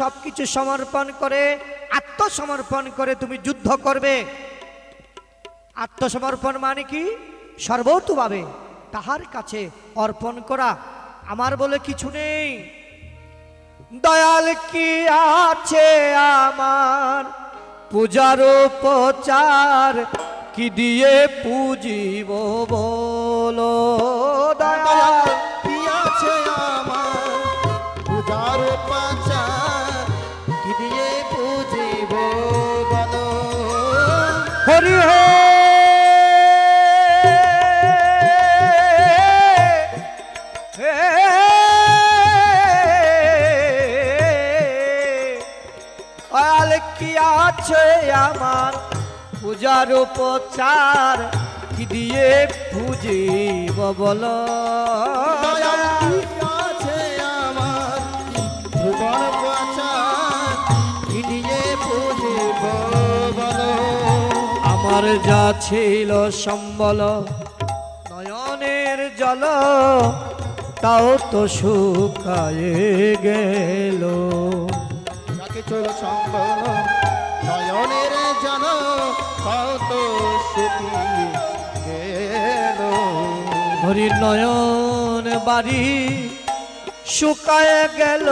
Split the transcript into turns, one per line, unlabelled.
সব কিছু সমর্পণ করে, আত্মসমর্পণ করে তুমি যুদ্ধ করবে। আত্মসমর্পণ মানে কি? সর্বতভাবে তাহার কাছে অর্পণ করা। আমার বলে কিছু নেই। দয়াল কি আছে আমার? পূজার উপচার কি দিয়ে পুজিব?
দিয়ে পুজিব বলো।
হরি হে! কি আছে আমার? পূজার উপচার কি দিয়ে পুজিব বল?
আছে আমার?
আমার যা ছিল সম্বল নয়নের জল তাও তো শুকায়ে গেল।
চল সম্বল নয়নের জন কত সুখী গেল।
হরি নয়ন বাড়ি শুকায় গেল।